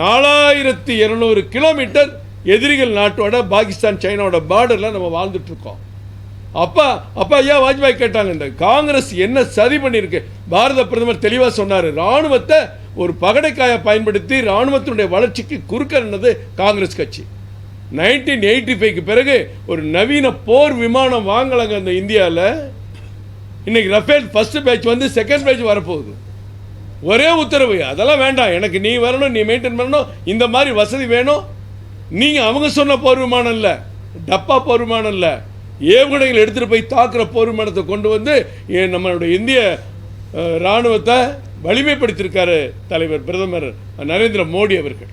நாலாயிரத்தி இரநூறு கிலோமீட்டர் எதிரிகள் நாட்டோட பாகிஸ்தான் சைனாவோட பார்டரில் நம்ம வாழ்ந்துட்டுருக்கோம். அப்பா அப்பா ஐயா வாஜ்பாய் கேட்டாங்க இந்த காங்கிரஸ் என்ன சதி பண்ணியிருக்கு பாரத பிரதமர் தெளிவாக சொன்னார் ராணுவத்தை ஒரு பகடைக்காயை பயன்படுத்தி ராணுவத்தினுடைய வளர்ச்சிக்கு குறுக்கன்னது காங்கிரஸ் கட்சி. நைன்டீன் எயிட்டி ஃபைவ்க்கு பிறகு ஒரு நவீன போர் விமானம் வாங்கலைங்க அந்த இந்தியாவில் இன்றைக்கி ரஃபேல் ஃபஸ்ட்டு பேட்ச் வந்து செகண்ட் பேட்ச் வரப்போகுது. ஒரே உத்தரவு அதெல்லாம் வேண்டாம். எனக்கு நீ வரணும் நீ மெயின்டைன் பண்ணணும். இந்த மாதிரி வசதி வேணும். நீங்கள் அவங்க சொன்ன போர் விமானம் இல்லை. டப்பா போர் விமானம் இல்லை. ஏவுகணைகள் எடுத்துகிட்டு போய் தாக்குற போர் விமானத்தை கொண்டு வந்து நம்மளோட நம்மளுடைய இந்திய இராணுவத்தை ராணுவத்தை வலிமைப்படுத்தியிருக்காரு தலைவர் பிரதமர் நரேந்திர மோடி அவர்கள்.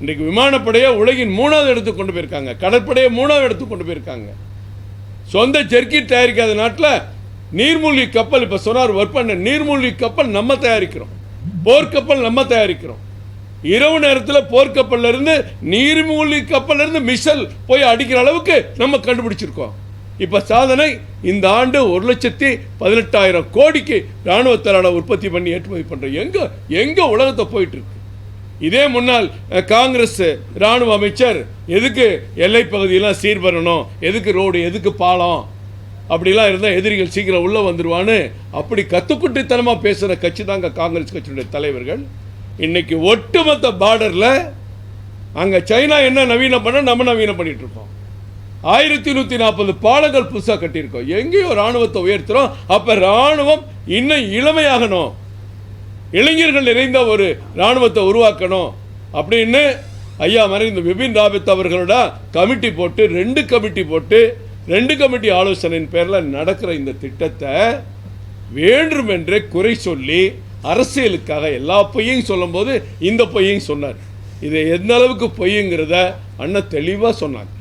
இன்றைக்கு விமானப்படையை உலகின் மூணாவது இடத்துக்கு கொண்டு போயிருக்காங்க. கடற்படையை மூணாவது இடத்துக்கு கொண்டு போயிருக்காங்க. சொந்த ஜெர்க்கி தயாரிக்காத நாட்டில் நீர்மூழ்கி கப்பல் இப்போ சொன்னார் ஒர்க் பண்ண நீர்மூழ்கி கப்பல் நம்ம தயாரிக்கிறோம். போர்க்கப்பல் நம்ம தயாரிக்கிறோம். இரவு நேரத்தில் போர்க்கப்பல்ல இருந்து நீர்மூழ்கி கப்பல்ல இருந்து மிசல் போய் அடிக்கிற அளவுக்கு நம்ம கண்டுபிடிச்சிருக்கோம். இப்போ சாதனை இந்த ஆண்டு ஒரு லட்சத்தி பதினெட்டாயிரம் கோடிக்கு இராணுவத்தலான உற்பத்தி பண்ணி ஏற்றுமதி பண்ணுறோம் எங்கே எங்கே உலகத்தை போயிட்டு இருக்கு இதே முன்னால் காங்கிரஸ் ராணுவ அமைச்சர் எதுக்கு எல்லை பகுதியெல்லாம் சீர் பண்ணணும் எதுக்கு ரோடு எதுக்கு பாலம் அப்படிலாம் இருந்தால் எதிரிகள் சீக்கிரம் உள்ளே வந்துடுவான்னு அப்படி கத்துக்குட்டித்தனமாக பேசுகிற கட்சி தாங்க காங்கிரஸ் கட்சியுடைய தலைவர்கள். இன்றைக்கி ஒட்டுமொத்த பார்டரில் அங்கே சைனா என்ன நவீனம் பண்ண நம்ம நவீனம் பண்ணிகிட்ருப்போம் இருக்கோம். ஆயிரத்தி நூற்றி நாற்பது பாலங்கள் புதுசாக கட்டியிருக்கோம். எங்கேயோ ராணுவத்தை உயர்த்துறோம். அப்போ ராணுவம் இன்னும் இளமையாகணும். இளைஞர்கள் நிறைந்த ஒரு இராணுவத்தை உருவாக்கணும் அப்படின்னு ஐயா மறைந்த விபின் ராபித் அவர்களோட கமிட்டி போட்டு ரெண்டு கமிட்டி போட்டு ரெண்டு கமிட்டி ஆலோசனையின் பேரில் நடக்கிற இந்த திட்டத்தை வேண்டுமென்றே குறை சொல்லி அரசியலுக்காக எல்லா பொய்யும் சொல்லும்போது இந்த பொய்யும் சொன்னார். இது எந்த அளவுக்கு பொய்யுங்கிறத அண்ணன் தெளிவாக சொன்னாங்க.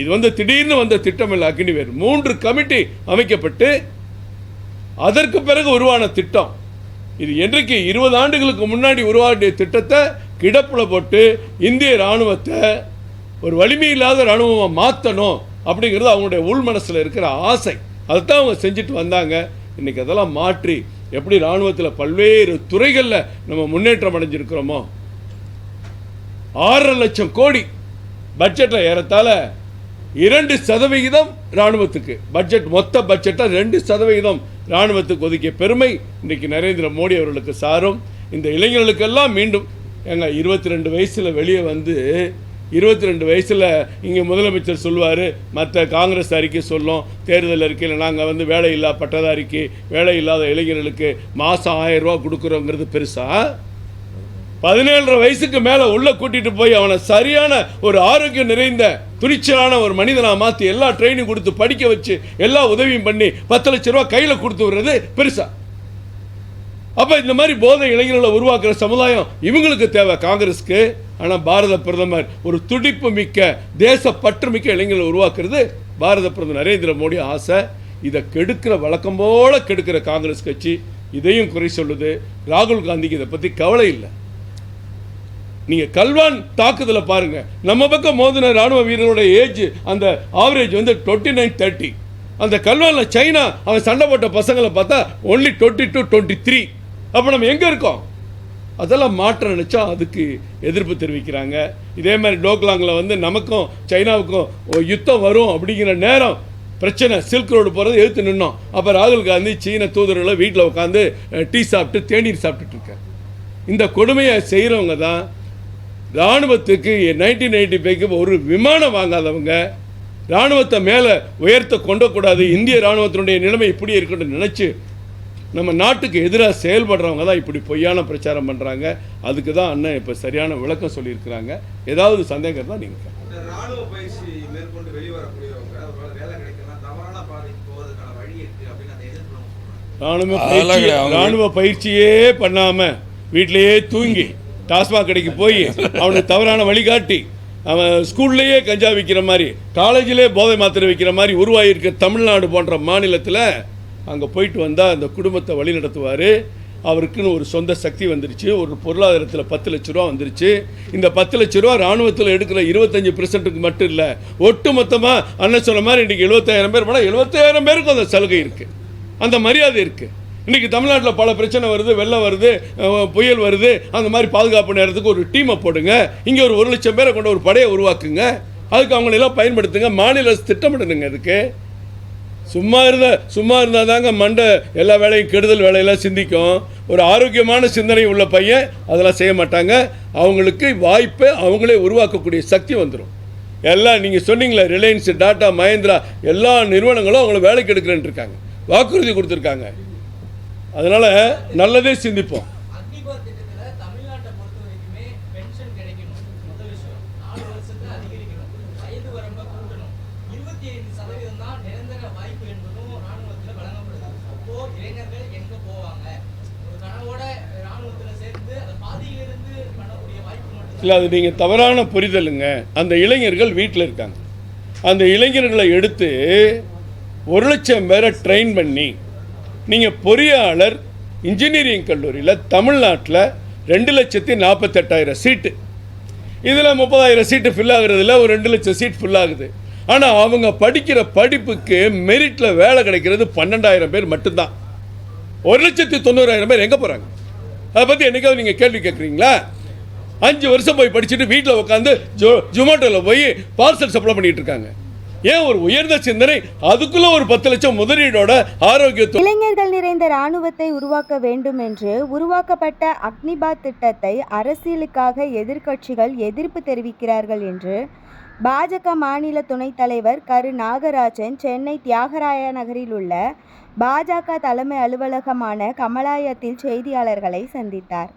இது வந்து திடீர்னு வந்த திட்டமில்லை அக்னிவேர் மூன்று கமிட்டி அமைக்கப்பட்டு அதற்கு பிறகு உருவான திட்டம். இது என்றைக்கு இருபது ஆண்டுகளுக்கு முன்னாடி உருவாடிய திட்டத்தை கிடப்புல போட்டு இந்திய ராணுவத்தை ஒரு வலிமை இல்லாத ராணுவமாக மாற்றணும் அப்படிங்கிறது அவங்களுடைய உள் மனசில் இருக்கிற ஆசை. அதைத்தான் அவங்க செஞ்சுட்டு வந்தாங்க. இன்னைக்கு அதெல்லாம் மாற்றி எப்படி ராணுவத்தில் பல்வேறு துறைகளில் நம்ம முன்னேற்றம் அடைஞ்சிருக்கிறோமோ? ஆறரை லட்சம் கோடி பட்ஜெட்டில் ஏறத்தாழ இரண்டு சதவிகிதம் ராணுவத்துக்கு பட்ஜெட் மொத்த பட்ஜெட்டை ரெண்டு சதவிகிதம் ராணுவத்துக்கு ஒதுக்கிய பெருமை இன்னைக்கு நரேந்திர மோடி அவர்களுக்கு சாரும். இந்த இளைஞர்களுக்கெல்லாம் மீண்டும் எங்கள் இருபத்தி ரெண்டு வயசில் வெளியே வந்து இருபத்தி ரெண்டு வயசில் இங்கே முதலமைச்சர் சொல்லுவார் மற்ற காங்கிரஸ் அறிக்கை சொல்லும் தேர்தல் அறிக்கையில் நாங்கள் வந்து வேலை இல்லா பட்டதாரிக்கு வேலை இல்லாத இளைஞர்களுக்கு மாதம் ஆயிரம் ரூபா கொடுக்குறோங்கிறது பெருசா? பதினேழரை வயசுக்கு மேலே உள்ளே கூட்டிகிட்டு போய் அவனை சரியான ஒரு ஆரோக்கியம் நிறைந்த துணிச்சலான ஒரு மனிதனாக மாற்றி எல்லா ட்ரைனிங் கொடுத்து படிக்க வச்சு எல்லா உதவியும் பண்ணி பத்து லட்ச ரூபா கையில் கொடுத்து விடுறது பெருசாக அப்போ இந்த மாதிரி போதை இளைஞர்களை உருவாக்குற சமுதாயம் இவங்களுக்கு தேவை காங்கிரஸ்க்கு. ஆனால் பாரத பிரதமர் ஒரு துடிப்பு மிக்க தேச பற்று மிக்க இளைஞர்களை உருவாக்குறது பாரத பிரதமர் நரேந்திர மோடி ஆசை. இதை கெடுக்கிற வழக்கம் போல கெடுக்கிற காங்கிரஸ் கட்சி இதையும் குறை சொல்லுது. ராகுல் காந்திக்கு இதை பற்றி கவலை இல்லை. நீங்கள் கல்வான் தாக்குதலை பாருங்க. நம்ம பக்கம் மோதின ராணுவ வீரரோட ஏஜ் அந்த ஆவரேஜ் வந்து டுவெண்ட்டி நைன் தேர்ட்டி அந்த கல்வானில் சைனா அவன் சண்டை போட்ட பசங்களை பார்த்தா only twenty two twenty three அப்போ நம்ம எங்கே இருக்கோம்? அதெல்லாம் மாற்ற நினச்சா அதுக்கு எதிர்ப்பு தெரிவிக்கிறாங்க. இதே மாதிரி டோக்லாங்கில் வந்து நமக்கும் சைனாவுக்கும் ஒரு யுத்தம் வரும் அப்படிங்கிற நேரம் பிரச்சனை. சில்க் ரோடு போகிறது எதிர்த்து நின்னோம். அப்போ ராகுல் காந்தி சீன தூதர்களை வீட்டில் உட்காந்து டீ சாப்பிட்டு தேநீர் சாப்பிட்டுட்டு இருக்காரு. இந்த கொடுமையை செய்கிறவங்க தான் இராணுவத்துக்கு நைன்டீன் எயிட்டி ஃபைவ்க்கு ஒரு விமானம் வாங்காதவங்க இராணுவத்தை மேலே உயர்த்த கொண்டக்கூடாது இந்திய இராணுவத்தினுடைய நிலைமை இப்படி இருக்கணும்னு நினச்சி நம்ம நாட்டுக்கு எதிராக செயல்படுறவங்க தான் இப்படி பொய்யான பிரச்சாரம் பண்ணுறாங்க அதுக்கு தான் அண்ணன் இப்போ சரியான விளக்கம் சொல்லியிருக்கிறாங்க. ஏதாவது சந்தேகம் தான் நீங்கள் ராணுவ பயிற்சி ராணுவ பயிற்சியே பண்ணாம வீட்டிலேயே தூங்கி டாஸ்மாக் கடைக்கு போய் அவனுக்கு தவறான வழிகாட்டி அவன் ஸ்கூல்லையே கஞ்சா விற்கிற மாதிரி காலேஜிலே போதை மாத்திரை விற்கிற மாதிரி உருவாகியிருக்க தமிழ்நாடு போன்ற மாநிலத்தில் அங்கே போயிட்டு வந்தால் அந்த குடும்பத்தை வழி நடத்துவார். அவருக்குன்னு ஒரு சொந்த சக்தி வந்துருச்சு. ஒரு பொருளாதாரத்தில் பத்து லட்ச ரூபா வந்துருச்சு. இந்த பத்து லட்ச ரூபா ராணுவத்தில் எடுக்கிற இருபத்தஞ்சு பெர்சன்ட்டுக்கு மட்டும் இல்லை. ஒட்டு மொத்தமாக அண்ணன் சொன்ன மாதிரி இன்றைக்கி எழுபத்தாயிரம் பேர் போனால் எழுபத்தாயிரம் பேருக்கு அந்த சலுகை இருக்குது அந்த மரியாதை இருக்குது இன்றைக்கி தமிழ்நாட்டில் பல பிரச்சனை வருது. வெள்ளம் வருது. புயல் வருது. அந்த மாதிரி பாதுகாப்பு நேரத்துக்கு ஒரு டீமை போடுங்க. இங்கே ஒரு ஒரு லட்சம் பேரை கொண்ட ஒரு படையை உருவாக்குங்க. அதுக்கு அவங்களெல்லாம் பயன்படுத்துங்க. மாநில அரசு திட்டமிடணுங்க அதுக்கு. சும்மா இருந்தால் சும்மா இருந்தால் தாங்க மண்டை எல்லா வேலையும் கெடுதல் வேலையெல்லாம் சிந்திக்கும். ஒரு ஆரோக்கியமான சிந்தனை உள்ள பையன் அதெல்லாம் செய்ய மாட்டாங்க. அவங்களுக்கு வாய்ப்பை அவங்களே உருவாக்கக்கூடிய சக்தி வந்துடும் எல்லாம் நீங்கள் சொன்னீங்களே ரிலையன்ஸ் டாட்டா மஹேந்திரா எல்லா நிறுவனங்களும் அவங்கள வேலைக்கு எடுக்கிறேன் இருக்காங்க. வாக்குறுதி கொடுத்துருக்காங்க. அதனால் நல்லதே சிந்திப்போம். இருபத்தி ஐந்து சதவீதம் தான் நிரந்தர வாய்ப்பு என்பதும் ராணுவத்துல வழங்கப்படுது. அப்போ இளைஞர்கள் எங்க போவாங்க? ஒரு கனவோட ராணுவத்துல சேர்ந்து அந்த பாதியிலிருந்து பண்ணக்கூடிய வாய்ப்பு மட்டும் இல்லை அது நீங்கள் தவறான புரிதலுங்க. அந்த இளைஞர்கள் வீட்டில் இருக்காங்க. அந்த இளைஞர்களை எடுத்து ஒரு லட்சம் பேரை ட்ரெயின் பண்ணி நீங்கள் பொறியாளர் இன்ஜினியரிங் கல்லூரியில் தமிழ்நாட்டில் ரெண்டு லட்சத்தி நாற்பத்தெட்டாயிரம் சீட்டு இதில் முப்பதாயிரம் சீட்டு ஃபில் ஆகுறதுல ஒரு ரெண்டு லட்சம் சீட் ஃபில் ஆகுது. ஆனால் அவங்க படிக்கிற படிப்புக்கு மெரிட்டில் வேலை கிடைக்கிறது பன்னெண்டாயிரம் பேர் மட்டும்தான். ஒரு லட்சத்தி தொண்ணூறாயிரம் பேர் எங்கே போகிறாங்க அதை பற்றி என்றைக்காவது நீங்கள் கேள்வி கேட்குறீங்களா அஞ்சு வருஷம் போய் படிச்சுட்டு வீட்டில் உட்காந்து ஜொ ஜொமேட்டோவில் போய் பார்சல் சப்ளை பண்ணிகிட்டு இருக்காங்க. ஏன் ஒரு உயர்ந்த சிந்தனை? அதுக்குள்ளே ஒரு பத்து லட்சம் முதலீடோட ஆரோக்கியத்தோட இளைஞர்கள் நிறைந்த ராணுவத்தை உருவாக்க வேண்டும் என்று உருவாக்கப்பட்ட அக்னிபாத் திட்டத்தை அரசியலுக்காக எதிர்க்கட்சிகள் எதிர்ப்பு தெரிவிக்கிறார்கள் என்று பாஜக மாநில துணைத் தலைவர் கரு நாகராஜன் சென்னை தியாகராய நகரில் உள்ள பாஜக தலைமை அலுவலகமான கமலாயத்தில் செய்தியாளர்களை சந்தித்தார்.